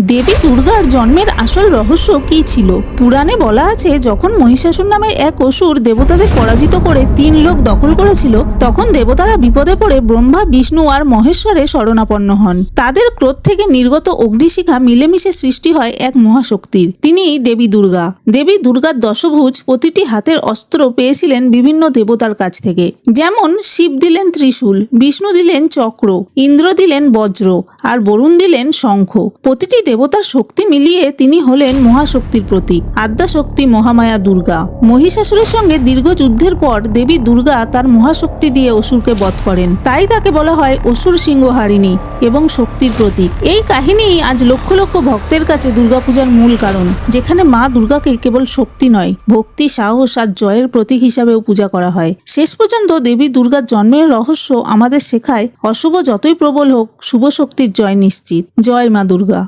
দেবী দুর্গার জন্মের আসল রহস্য কী ছিল? পুরাণে বলা আছে, যখন মহিষাসুর নামের এক অসুর দেবতাদের পরাজিত করে তিন লোক দখল করেছিল, তখন দেবতারা বিপদে পড়ে ব্রহ্মা, বিষ্ণু আর মহেশ্বরে শরণাপন্ন হন। তাদের ক্রোধ থেকে নির্গত অগ্নিশিখা মিলেমিশে সৃষ্টি হয় এক মহাশক্তির। তিনিই দেবী দুর্গা। দেবী দুর্গার দশভুজ প্রতিটি হাতের অস্ত্র পেয়েছিলেন বিভিন্ন দেবতার কাছ থেকে। যেমন, শিব দিলেন ত্রিশূল, বিষ্ণু দিলেন চক্র, ইন্দ্র দিলেন বজ্র, আর বরুণ দিলেন শঙ্খ। প্রতিটি দেবতার শক্তি মিলিয়ে তিনি হলেন মহাশক্তির প্রতীক। আদ্যাশক্তি মহামায়া দুর্গা। মহিষাসুরের সঙ্গে দীর্ঘ যুদ্ধের পর দেবী দুর্গা তার মহাশক্তি দিয়ে অসুরকে বধ করেন। তাই তাকে বলা হয় অসুর সিংহহারিণী এবং শক্তির প্রতীক। এই কাহিনী আজ লক্ষ লক্ষ ভক্তের কাছে দুর্গাপূজার মূল কারণ, যেখানে মা দুর্গাকে কেবল শক্তি নয়, ভক্তি, সাহস আর জয়ের প্রতীক হিসাবেও পূজা করা হয়। শেষ পর্যন্ত দেবী দুর্গার জন্মের রহস্য আমাদের শেখায়, অশুভ যতই প্রবল হোক, শুভ শক্তির জয় নিশ্চিত। জয় মা দুর্গা।